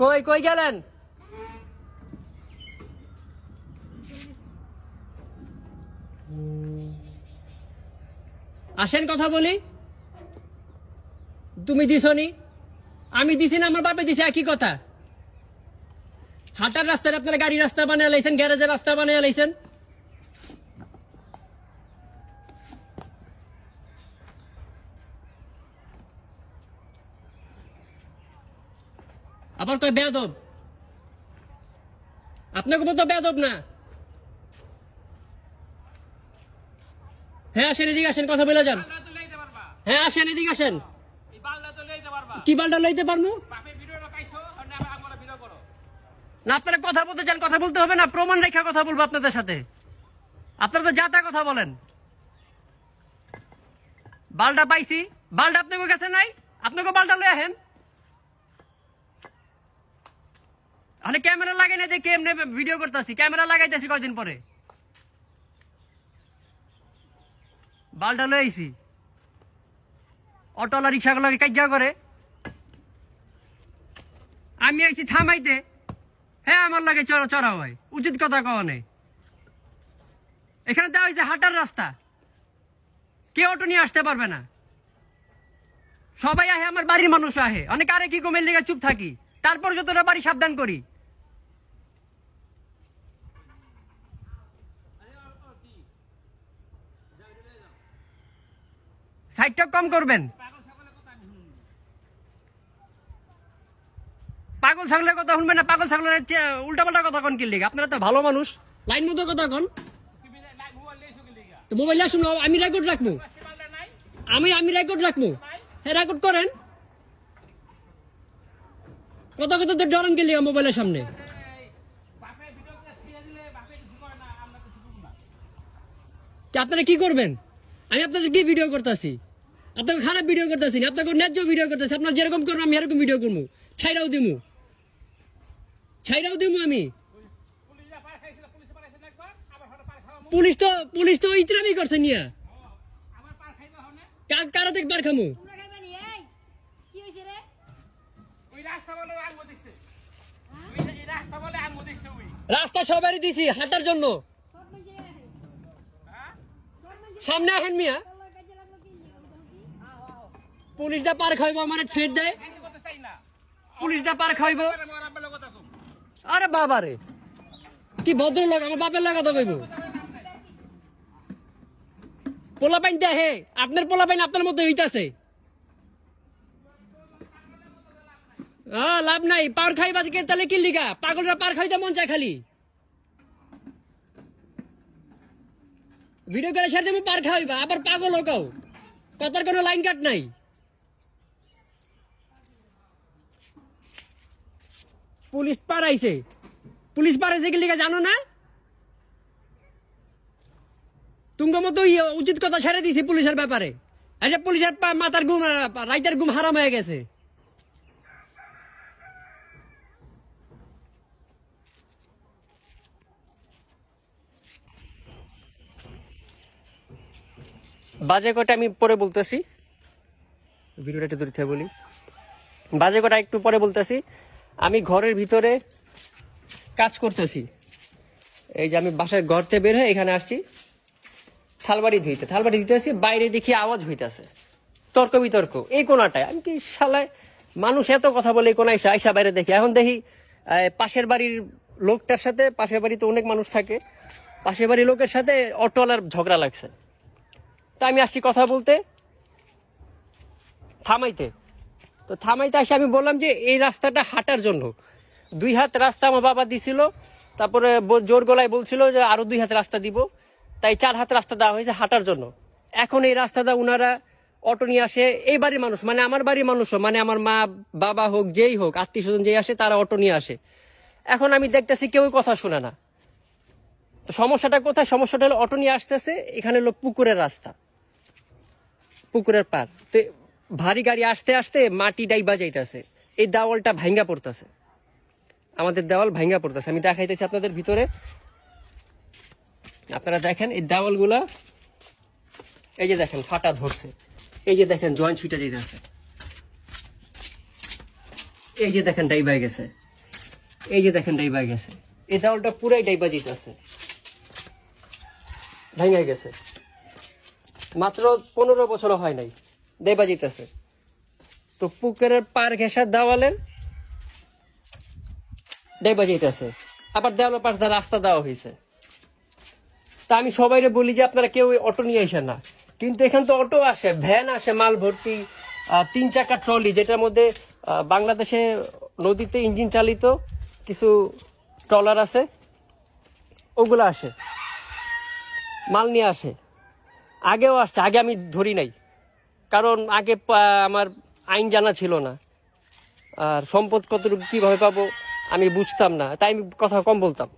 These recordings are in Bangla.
কই কই গেলেন? আসেন কথা বলি। তুমি দিছনি আমি দিছি না, আমার বাপে দিছে, একই কথা। হাটার রাস্তায় আপনারা গাড়ি রাস্তা বানিয়ে লাইছেন, গ্যারেজের রাস্তা বানিয়ে লাইছেন। আবার কয় বেদব আপনাকে মতো বেদব না। হ্যাঁ আসেন এদিকে আসেন কথা বলে যান। হ্যাঁ আসেন এদিকে আসেন। কি বালটা লইতে পারব? না আপনারা কথা বলতে চান কথা বলতে হবে না প্রমাণ রেখা কথা বলব আপনাদের সাথে। আপনারা তো যাতা কথা বলেন। বালটা পাইছি। বালটা আপনাকে কাছে নাই? আপনাকে বালটা লয়ে আহেন। আমি ক্যামেরা লাগাই না দেখে এমনি ভিডিও করতেছি। ক্যামেরা লাগাইতেছি কয়দিন পরে? বালটা লয়ে আইছি। অটোলা রিক্সাগুলোকে কাজ্যা করে। আমি আইছি থামাইতে। হ্যাঁ আমার লাগে চড়া চড়া হয় উচিত কথা কওয়া নেই। এখানে দেওয়া হয়েছে হাঁটার রাস্তা। কে অটো নিয়ে আসতে পারবে না। সবাই আহে, আমার বাড়ির মানুষ আহে। অনেক আরে কি কমের লেগে চুপ থাকি। তারপর যতটা বাড়ি সাবধান করি। সাইডটা কম করবেন। পাগল ছাগলের কথা শুনবেন না, পাগল ছাগলের উল্টা পাল্টা কথা কন কিনলে আপনারা তো ভালো মানুষ। লাইন মতো কথা কন। মোবাইল আসুন, আমি রেকর্ড রাখব। আমি আমি রেকর্ড রাখব। হ্যাঁ রেকর্ড করেন। কত কত তো ডরেন গেলি মোবাইলের সামনে। আপনারা কি করবেন? আমি আপনাদের কি ভিডিও করতেছি? আপনাকে খারাপ ভিডিও করতেছি আপনাকে ন্যায্য ভিডিও করতেছি, আপনার যেরকম করবেন, আমি এরকম ভিডিও করব। ছাইরাও দিমু। ছাইরাও দিমু আমি। পুলিশ তো পুলিশ তো ইতরামি করছে নিয়া। কারা থেকে পার খামু? রাস্তা সবারই দিছি হাঁটার জন্য। সামনে আহেন মিয়া আল্লাহ কাজে লাগল কি আও আও পুলিশ দা পার খাইবো, আমার ফেট দেয় পুলিশ দা পার খাইবো। আরে বাবা রে কি ভদ্র লোক আমার বাপের লাগা তো কইব। পোলা পাইন হে, আপনার পোলা পাইন আপনার মতো হইতাছে। লাভ নাই, পার খাইবা কে, তাহলে কি লিগা? পাগলরা পার খাইতে মন চায় খালি। ভিডিও করে সাথে পার খাইবা আবার পাগল হোকাও কথার কোনো লাইন কাট নাই। পুলিশ পারাইছে পুলিশ পারাইছে কি লিগা জানো না? তুমি মতো ইয়ে উচিত কথা ছেড়ে দিছি পুলিশের ব্যাপারে। আচ্ছা পুলিশের মাথার ঘুম আহ, রাইতের ঘুম হারাম হয়ে গেছে। বাজে কটা আমি পরে বলতেছি? ভিডিওটা একটু দূরে বলি বাজে কটা একটু পরে বলতেছি? আমি ঘরের ভিতরে কাজ করতেছি। এই যে আমি বাসায় ঘর থেকে বের হয়ে এখানে আসছি। থালবাড়ি ধুইতে থালবাড়ি ধুইতে আসছি বাইরে দেখি আওয়াজ হইতেছে। তর্ক বিতর্ক, এই কোনাটায়। আমি কি শালায় মানুষ এত কথা বলে কোনায় এসে আইসা বাইরে দেখি? এখন দেখি পাশের বাড়ির লোকটার সাথে, পাশের বাড়িতে অনেক মানুষ থাকে। পাশের বাড়ির লোকের সাথে অটোওয়ালার ঝগড়া লাগছে। তা আমি আসছি কথা বলতে। থামাইতে। তো থামাইতে আসে, আমি বললাম যে এই রাস্তাটা হাঁটার জন্য। দুই হাত রাস্তা আমার বাবা দিছিল, তারপরে জোর গলায় বলছিল যে আরও দুই হাত রাস্তা দিব। তাই চার হাত রাস্তা দেওয়া হয়েছে হাঁটার জন্য। এখন এই রাস্তাটা উনারা অটো নিয়ে আসে, এই বাড়ির মানুষ মানে আমার বাড়ির মানুষও মানে আমার মা, বাবা হোক, যেই হোক আত্মীয় স্বজন যেই আসে, তারা অটো নিয়ে আসে। এখন আমি দেখতেছি কেউ কথা শুনে না। তো সমস্যাটা কোথায়? সমস্যাটা হলো অটো নিয়ে আসতেছে, এখানে হলো পুকুরের রাস্তা, পুকুরের পার তো ভারী গাড়ি আসতে আসতে মাটি ডাইবা যাইতেছে এই দেওয়ালটা ভাঙ্গা পড়তেছে। আমাদের দেওয়াল ভাঙ্গা পড়তেছে। আমি দেখাইতেছি আপনাদের ভিতরে। আপনারা দেখেন এই দেওয়ালগুলা। এই যে দেখেন, ফাটা ধরছে। এই যে দেখেন, জয়েন্ট ছুটে যেতেছে এই যে দেখেন ডাইবা গেছে। এই যে দেখেন ডাইবা গেছে। এই দেওয়ালটা পুরাই ডাইবা যেতেছে ভেঙে গেছে। মাত্র পনেরো বছর হয় নাই। দেবা যেতেছে তো পুকুরের পার ঘেঁষার দেওয়ালের দেবা যেতেছে আবার দেওয়ালের পাশ রাস্তা দেওয়া হয়েছে। তা আমি সবাইরে বলি যে আপনারা কেউ অটো নিয়ে আসেন না। কিন্তু এখান তো অটো আসে, ভ্যান আসে, মাল ভর্তি তিন চাকা ট্রলি, যেটার মধ্যে বাংলাদেশে নদীতে ইঞ্জিন চালিত কিছু ট্রলার আছে, ওগুলো আসে। মাল নিয়ে আসে। আগেও আসছে, আগে আমি ধরি নাই। কারণ আগে আমার আইন জানা ছিল না। আর সম্পদ কতটুকু কীভাবে পাবো, আমি বুঝতাম না। তাই আমি কথা কম বলতাম।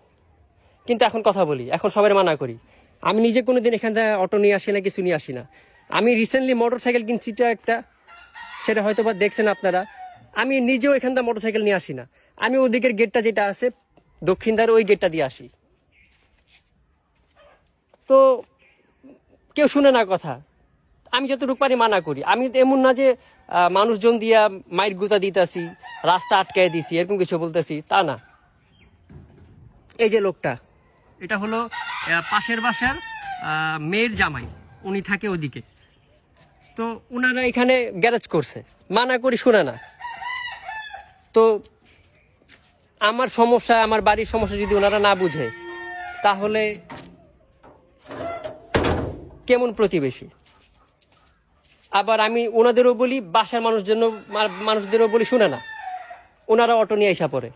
কিন্তু এখন কথা বলি, এখন সবাই মানা করি। আমি নিজে কোনো দিন এখান থেকে অটো নিয়ে আসি না, কিছু নিয়ে আসি না। আমি রিসেন্টলি মোটর সাইকেল কিনছি একটা, সেটা হয়তো বা দেখছেন আপনারা। আমি নিজেও এখান থেকে মোটর সাইকেল নিয়ে আসি না। আমি ওদিকের গেটটা যেটা আছে, দক্ষিণ ধারে ওই গেটটা দিয়ে আসি। তো কেউ শুনে না কথা। আমি যতটুকু পারি মানা করি। আমি তো এমন না যে মানুষজন দিয়া মাইর গুতা দিতেছি, রাস্তা আটকায় দিছি, এরকম কিছু বলতেছি, তা না। এই যে লোকটা। এটা হলো পাশের বাসার মেয়ের জামাই। উনি থাকে ওদিকে। তো ওনারা এখানে গ্যারেজ করছে। মানা করি, শুনে না। তো আমার সমস্যা, আমার বাড়ির সমস্যা যদি ওনারা না বুঝে, তাহলে কেমন প্রতিবেশী? আবার আমি ওনাদেরও বলি, বাসার মানুষজন মানুষদেরও বলি, শুনে না। ওনারা অটো নিয়ে আসা পড়ে।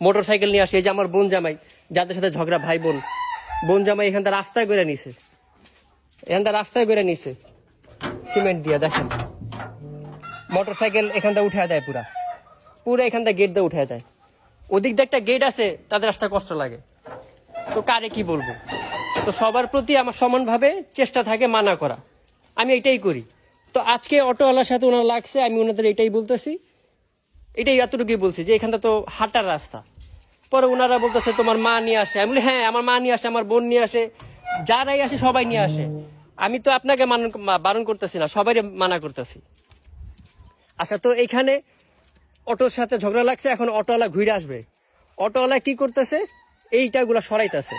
মোটর সাইকেল নিয়ে আসে। এই যে আমার বোন জামাই, যাদের সাথে ঝগড়া, ভাই বোন। বোন জামাই এখানটা রাস্তায় করে নিছে। এখানটা রাস্তায় করে নিছে। সিমেন্ট দিয়ে, দেখেন। মোটর সাইকেল এখানটা উঠে দেয় পুরা। পুরো এখানটা গেট দিয়ে উঠে দেয়। ওদিক দিয়ে একটা গেট আছে, তাদের রাস্তা কষ্ট লাগে। তো কারে কি বলব? তো সবার প্রতি আমার সমানভাবে চেষ্টা থাকে মানা করা। আমি এটাই করি। তো আজকে অটোওয়ালার সাথে ওনার লাগছে, আমি ওনাদের এটাই বলতেছি। এটাই এতটুকুই বলছি যে এখানটা তো হাঁটার রাস্তা। পরে ওনারা বলতেছে, তোমার মা নিয়ে আসে। আমি বলি হ্যাঁ আমার মা নিয়ে আসে, আমার বোন নিয়ে আসে। যারাই আসে, সবাই নিয়ে আসে। আমি তো আপনাকে বারণ করতেছি না সবাই মানা করতেছি। আচ্ছা তো এখানে অটোর সাথে ঝগড়া লাগছে, এখন অটোওয়ালা ঘুরে আসবে। অটোওয়ালা কি করতেছে? এইটাগুলো সরাইতেছে।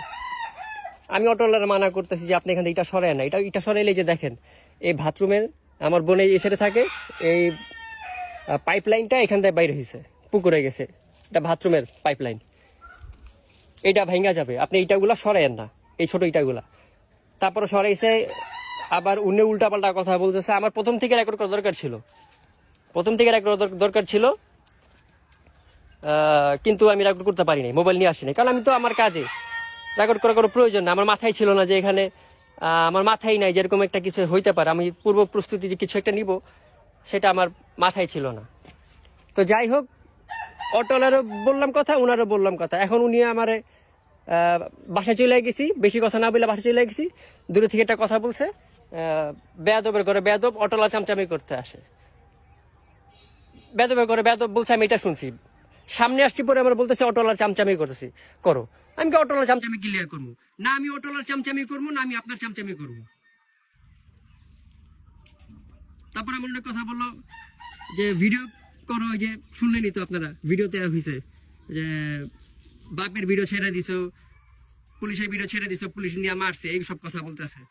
আমি অটোওয়ালার মানা করতেছি যে আপনি এখান থেকে ইটা সরায় না। এটা এটা সরাইলে যে দেখেন, এই বাথরুমের আমার বোন এই সাইডে থাকে, এই পাইপ লাইনটা এখান থেকে বাইরে হয়েছে পুকুরে গেছে। এটা বাথরুমের পাইপ লাইন এটা ভেঙা যাবে। আপনি ইটাগুলা সরাইয়েন না, এই ছোট ইটাগুলা। তারপরে সরাইছে, আবার উনি উল্টা পাল্টা কথা বলতেছে। আমার প্রথম থেকে রেকর্ড করা দরকার ছিল। প্রথম থেকে রেকর্ড দরকার ছিল কিন্তু আমি রেকর্ড করতে পারিনি মোবাইল নিয়ে আসিনি কারণ আমি তো আমার কাজে রেকর্ড করার কোনো প্রয়োজন না আমার মাথায় ছিল না যে এখানে আমার মাথায় নাই যেরকম একটা কিছু হইতে পারে। আমি পূর্ব প্রস্তুতি যে কিছু একটা নিব, সেটা আমার মাথায় ছিল না। তো যাই হোক, অটোলারও বললাম কথা ওনারও বললাম কথা। এখন উনি আমার বাসায় চলে গেছি। বেশি কথা না বলে বাসায় চলে গেছি। দূরে থেকে একটা কথা বলছে বেয়াদবের করে বেয়াদব অটোলা চামচামি করতে আসে। বেদবের করে বেদব বলছে, আমি এটা শুনছি। সামনে আসছি পরে আমার বলতেছে, অটোলার চামচামি করতেছি। করো। আমি কি অটোলার চামচামি ক্লিয়ার করব। না আমি অটোলার চামচামি করব, না আমি আপনার চামচামি করব। তারপর আমার অনেক কথা বলল, যে ভিডিও করো যে শুনলেনি তো আপনারা ভিডিওতে হয়েছে যে বাপের ভিডিও ছেড়ে দিছো, পুলিশের ভিডিও ছেড়ে দিছো, পুলিশ নিয়ে মারছে, এই সব কথা বলতেছে।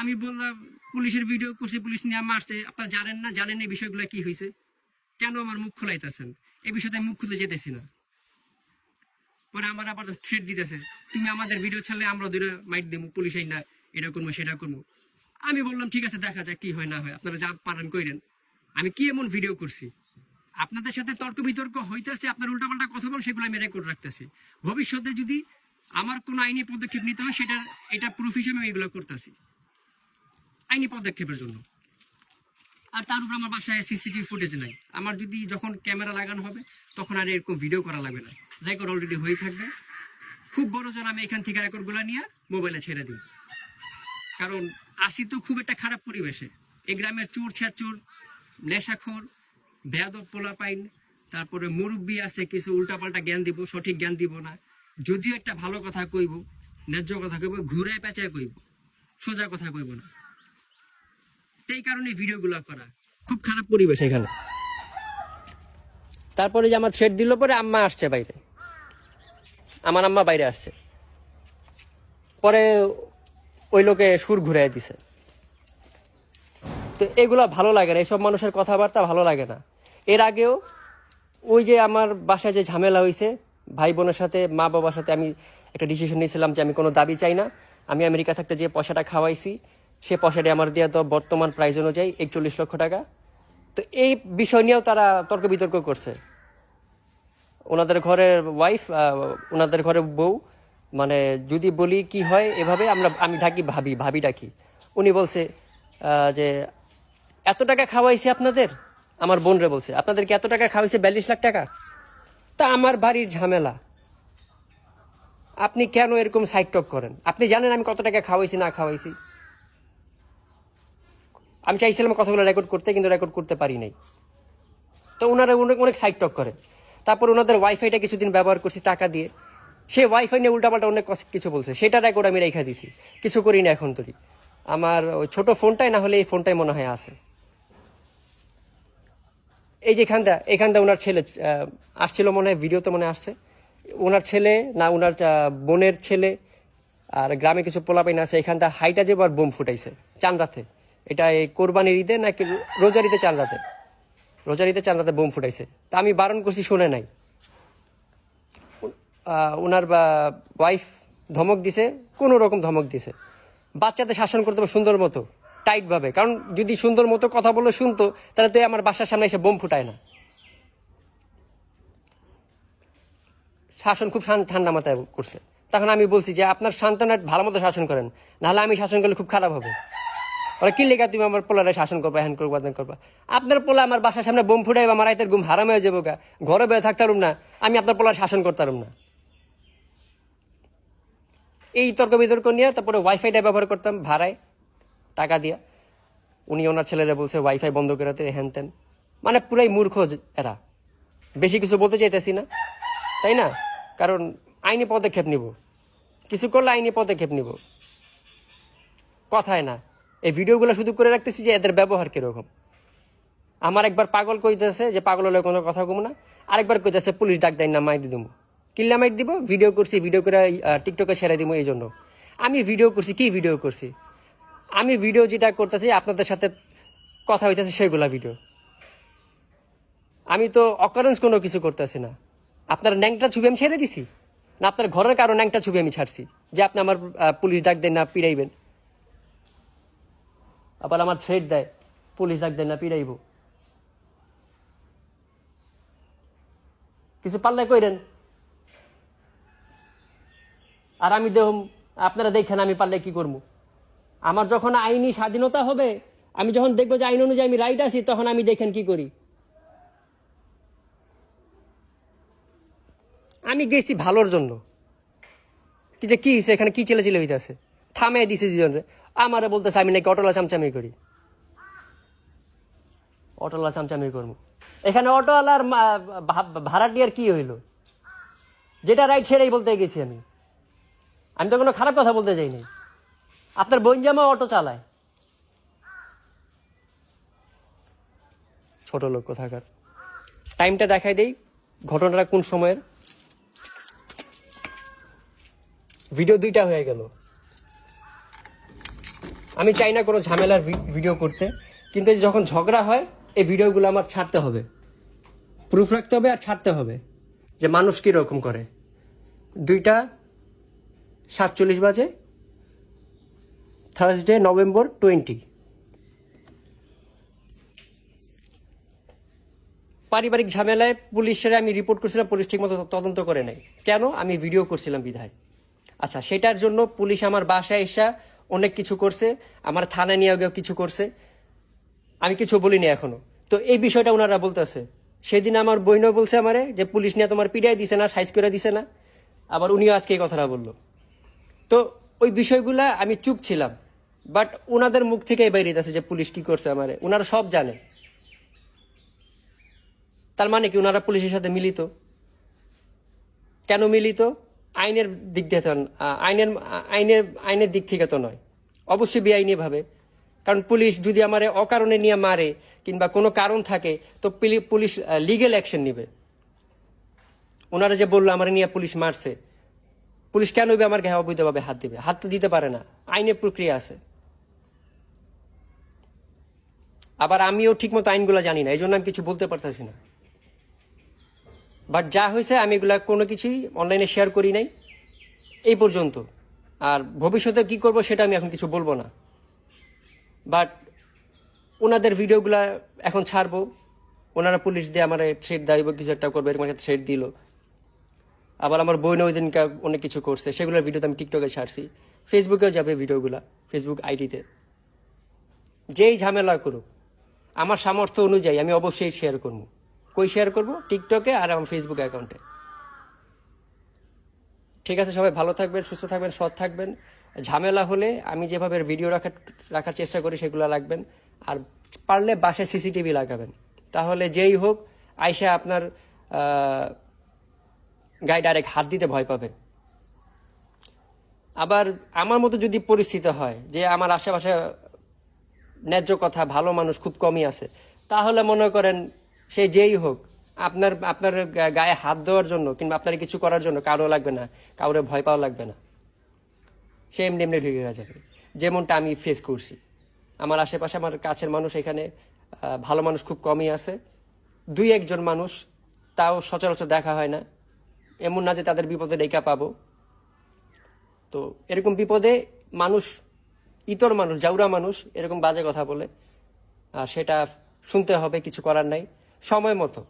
আমি বললাম, পুলিশের ভিডিও করছি, পুলিশ নিয়ে মারছে, আপনারা জানেন না, জানেন এই বিষয়গুলো কি হয়েছে কেন আমার মুখ খোলাইতেছেন? এই বিষয়তে আমি মুখ খুলে যেতেছি না। পরে আমার আবার থ্রেট দিতেছে, তুমি আমাদের ভিডিও ছাড়লে আমরা দুটো মাইট দেবো পুলিশ এই না, এটা করব, সেটা করব। আমি বললাম, ঠিক আছে, দেখা যাক কি হয়, না হয়, আপনারা যা পারেন কইরেন আমি কি এমন ভিডিও করছি? আপনাদের সাথে তর্ক বিতর্ক হইতেছে, আপনার উল্টাপাল্টা কথা বল সেগুলো আমি রেকর্ড রাখতেছি। ভবিষ্যতে যদি আমার কোনো আইনি পদক্ষেপ নিতে হয়, সেটার, এটা প্রুফ হিসেবে আমি এগুলো করতেছি। আইনি পদক্ষেপের জন্য। আর তার উপর আমার বাসায় সিসিটিভি ফুটেজ নাই। আমার যদি যখন ক্যামেরা লাগানো হবে, তখন আর এরকম ভিডিও করা লাগবে না। রেকর্ড অলরেডি হয়ে থাকবে। খুব বড় জন আমি এখান থেকে রেকর্ডগুলো নিয়ে মোবাইলে ছেড়ে দিই। কারণ আসি তো খুব একটা খারাপ পরিবেশে। এই গ্রামের চোর ছ্যাচোর নেশাখোর, বেয়াদব পোলা পাইন তারপরে মুরব্বী আছে, কিছু উল্টাপাল্টা জ্ঞান দিব, সঠিক জ্ঞান দিব না। যদিও একটা ভালো কথা কইব, ন্যায্য কথা কইব, ঘুরে পেঁচায় কইব, সোজা কথা কইব না। এই কারণে ভিডিওগুলো করা। খুব খারাপ পরিবেশ। এখানে তারপরে যে আমার থ্রেড দিল, পরে আম্মা আসছে বাইরে। আমার আম্মা বাইরে আসছে। পরে ওই লোকে সুর ঘুরাই দিছে। তো এগুলো ভালো লাগে না। এইসব মানুষের কথাবার্তা ভালো লাগে না। এর আগেও ওই যে আমার বাসায় যে ঝামেলা হয়েছে ভাই বোনের সাথে মা বাবার সাথে আমি একটা ডিসিশন নিয়েছিলাম যে আমি কোনো দাবি চাই না। আমি আমেরিকা থাকতে যে পয়সাটা খাওয়াইছি সে পয়সাটি আমার দেওয়া তো বর্তমান প্রাইস অনুযায়ী একচল্লিশ লক্ষ টাকা। তো এই বিষয় নিয়েও তারা তর্ক বিতর্ক করছে। ওনাদের ঘরের ওয়াইফ ওনাদের ঘরের বউ মানে যদি বলি কি হয় এভাবে আমরা, আমি থাকি ভাবি ভাবি ডাকি। উনি বলছে যে, এত টাকা খাওয়াইছে আপনাদের? আমার বোনরে বলছে, আপনাদেরকে এত টাকা খাওয়াইছে বিয়াল্লিশ লাখ টাকা? তা আমার বাড়ির ঝামেলা। আপনি কেন এরকম সাইড টক করেন? আপনি জানেন আমি কত টাকা খাওয়াইছি, না খাওয়াইছি। আমি চাইছিলাম কথাগুলো রেকর্ড করতে, কিন্তু রেকর্ড করতে পারি নাই। তো ওনারা অনেক অনেক সাইড টক করে। তারপর ওনাদের ওয়াইফাইটা কিছুদিন ব্যবহার করছি টাকা দিয়ে। সে ওয়াইফাই নিয়ে উল্টাপাল্টা অনেক কিছু বলছে। সেটা রেকর্ড আমি রেখে দিছি। কিছু করি না এখন তৈরি। আমার ওই ছোটো ফোনটাই না হলে এই ফোনটাই মনে হয় আছে। এই যে এখানটা এখানটা ওনার ছেলে আসছিল মনে হয় ভিডিওতে মনে আসছে। ওনার ছেলে না ওনার বোনের ছেলে। আর গ্রামে কিছু পোলাপাইন আছে। এখানটা হাইটা যে বার বোম ফুটাইছে চান রাতে এটা এই কোরবানির ঈদে নাকি রোজার ঈদে চান রাতে? রোজার ঈদে চান রাতে বোম ফুটাইছে। তা আমি বারণ করছি, শুনে নাই। ওনার ওয়াইফ ধমক দিছে, কোনো রকম ধমক দিছে। বাচ্চাদের শাসন করতে হবে সুন্দর মতো টাইট ভাবে কারণ যদি সুন্দর মতো কথা বলে শুনতো, তাহলে তো আমার বাসার সামনে এসে বোম ফুটায় না। শাসন খুব ঠান্ডা মাথায় করছে। তখন আমি বলছি যে, আপনার সন্তানের ভালো মতো শাসন করেন, নাহলে আমি শাসন করলে খুব খারাপ হবে। ওরা কি লেখা তুমি আমার পোলারে শাসন করবা হ্যান করবা দেন করবা? আপনার পোলা আমার বাসার সামনে বোম ফুটাইবা, আমার রাতের ঘুম হারাম হয়ে যাব গা ঘরে বেয়ে থাকতাম না, আমি আপনার পোলার শাসন করতাম না। এই তর্ক বিতর্ক নিয়ে তারপরে ওয়াইফাইটা ব্যবহার করতাম, ভাড়ায় টাকা দিয়া। উনি ওনার ছেলেরা বলছে ওয়াইফাই বন্ধ করে করাতে হ্যান ত্যান মানে পুরাই মূর্খ এরা। বেশি কিছু বলতে চাইতেছি না, তাই না? কারণ আইনি পদক্ষেপ নিব। কিছু করলে আইনি পদক্ষেপ নিব। কথায় না। এই ভিডিওগুলো শুধু করে রাখতেছি যে এদের ব্যবহার কীরকম। আমার একবার পাগল কইতেছে যে পাগল হলে কোনো কথা কম না। আরেকবার কইতেছে, পুলিশ ডাক দেয় না মাইট দিব কিল্লা মাইট দিব, ভিডিও করছি, ভিডিও করে টিকটকে ছেড়ে দিব এই জন্য। আমি ভিডিও করছি, কি ভিডিও করছি? আমি ভিডিও যেটা করতেছি, আপনাদের সাথে কথা হইতেছে সেগুলা ভিডিও। আমি তো অকারেন্স কোনো কিছু করতেছি না। আপনার ন্যাংটা ছবি আমি ছেড়ে দিছি? না, আপনার ঘরের কারও ন্যাংটা ছবি আমি ছাড়ছি, যে আপনি আমার পুলিশ ডাক দেন না, পিড়াইবেন? আবার আমার থ্রেড দেয়, পুলিশ ডাক দেন না, পিড়াইব। কিছু পাল্লা কইরেন আর আমি দেহ, আপনারা দেখেন আমি পারলে কি করব? আমার যখন আইনি স্বাধীনতা হবে, আমি যখন দেখব যে আইন অনুযায়ী আমি রাইট আছি, তখন আমি দেখেন কি করি? আমি গেছি ভালোর জন্য। কি যে কি এখানে কি ছেলে ছেলে হইতেছে? থামে দিছে দুজনে আমারে বলতেছে, আমি নাকি অটোলা চামচামি করি। অটোলা চামচামি করব। এখানে অটোওয়ালার ভাড়াটিয়ার কি হইল? যেটা রাইট সেটাই বলতে গেছি আমি। আমি তো কোনো খারাপ কথা বলতে চাইনি আপনার বোন জামা অটো চালায়। ছোট লোক কোথাকার? টাইমটা দেখাই দেই, ঘটনাটা কোন সময়ের? ভিডিও দুইটা হয়ে গেল। আমি চাই না কোনো ঝামেলার ভিডিও করতে, কিন্তু যখন ঝগড়া হয়, এই ভিডিওগুলো আমার ছাড়তে হবে। প্রুফ রাখতে হবে আর ছাড়তে হবে যে মানুষ কীরকম করে। দুইটা, সাতচল্লিশ বাজে থার্সডে নভেম্বর টোয়েন্টি পারিবারিক ঝামেলায় পুলিশের আমি রিপোর্ট করছিলাম, পুলিশ ঠিকমতো তদন্ত করে নাই। কেন? আমি ভিডিও করছিলাম বিধায়। আচ্ছা সেটার জন্য পুলিশ আমার বাসায় এসা অনেক কিছু করছে, আমার থানায় নিয়ে গিয়েও কিছু করছে। আমি কিছু বলিনি এখনও। তো এই বিষয়টা ওনারা বলতেছে। সেদিন আমার বইনও বলছে আমারে যে পুলিশ নিয়ে তোমার পিড়াই দিছে না, সাইজ করে দিছে না। আবার উনিও আজকে এই কথাটা বলল। তো ওই বিষয়গুলা আমি চুপ ছিলাম। বাট ওনাদের মুখ থেকেই বেরিয়ে যাচ্ছে যে পুলিশ কি করছে আমারে। ওনারা সব জানে। তার মানে কি ওনারা পুলিশের সাথে মিলিত? কেন মিলিত? আইনের দিক আ- আইনের আইনের আইনের দিক থেকে তো নয়। অবশ্যই বেআইনি ভাবে। কারণ পুলিশ যদি আমারে অকারণে নিয়ে মারে কিংবা কোনো কারণ থাকে, তো পিলি- পুলিশ লিগেল অ্যাকশন নিবে। ওনারা যে বলল আমার নিয়ে পুলিশ মারছে, পুলিশ কেন আমার গায়ে অবৈধভাবে হাত দিবে? হাত তো দিতে পারে না। আইনের প্রক্রিয়া আছে। আবার আমিও ঠিকমতো আইনগুলো জানি না এই জন্য আমি কিছু বলতে পারতেছি না। বাট যা হয়েছে, আমি এগুলা কোনো কিছুই অনলাইনে শেয়ার করি নাই। এই পর্যন্ত। আর ভবিষ্যতে কি করব সেটা আমি এখন কিছু বলব না। বাট ওনাদের ভিডিওগুলা এখন ছাড়বো। ওনারা পুলিশ দিয়ে আমার থ্রেড দেয় কিছু একটা করবে, এরকম একটা থ্রেড দিল। আবার আমার বই ওই দিনকে অনেক কিছু করছে। সেগুলোর ভিডিও তো আমি টিকটকে ছাড়ছি। ফেসবুকেও যাবে ভিডিওগুলা ফেসবুক আইডিতে যেই ঝামেলা করুক, আমার সামর্থ্য অনুযায়ী আমি অবশ্যই শেয়ার করব। কই শেয়ার করব? টিকটকে আর আমার ফেসবুক অ্যাকাউন্টে ঠিক আছে, সবাই ভালো থাকবেন, সুস্থ থাকবেন, সৎ থাকবেন। ঝামেলা হলে আমি যেভাবে ভিডিও রাখার রাখার চেষ্টা করি, সেগুলো রাখবেন। আর পারলে বাসায় সিসিটিভি লাগাবেন। তাহলে যেই হোক, আইসা আপনার গায়ে ডাইরেক্ট হাত দিতে ভয় পাবে। আবার আমার মতো যদি পরিস্থিতি হয়, যে আমার আশেপাশে ন্যায্য কথা, ভালো মানুষ খুব কমই আছে, তাহলে মনে করেন সে যেই হোক, আপনার আপনার গায়ে হাত দেওয়ার জন্য কিংবা আপনার কিছু করার জন্য কারও লাগবে না কারোর ভয় পাওয়া লাগবে না। সে এমনি এমনি ঢুকে যাবে যেমনটা আমি ফেস করছি। আমার আশেপাশে আমার কাছের মানুষ এখানে ভালো মানুষ খুব কমই আছে। দুই একজন মানুষ, তাও সচরাচর দেখা হয় না। এমন না যে তাদের বিপদে রেখা পাবো। তো এরকম বিপদে মানুষ, ইতর মানুষ, জাউরা মানুষ এরকম বাজে কথা বলে, আর সেটা শুনতে হবে, কিছু করার নাই। সময় মতো।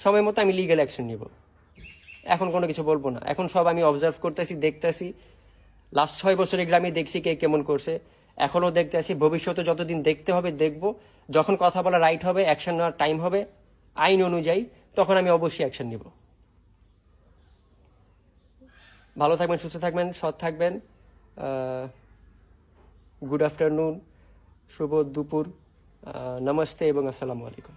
সময় মতো আমি লিগ্যাল অ্যাকশন নিব। এখন কোনো কিছু বলব না। এখন সব আমি অবজার্ভ করতেছি, দেখতেছি। লাস্ট ছয় বছর এগুলো আমি দেখছি কে কেমন করছে। এখনও দেখতে আসি ভবিষ্যতে যতদিন দেখতে হবে, দেখব। যখন কথা বলা রাইট হবে অ্যাকশন নেওয়ার টাইম হবে, আইন অনুযায়ী, তখন আমি অবশ্যই অ্যাকশন নিব। ভালো থাকবেন, সুস্থ থাকবেন, সৎ থাকবেন। গুড আফটারনুন শুভ দুপুর নমস্তে এবং আসসালামু আলাইকুম।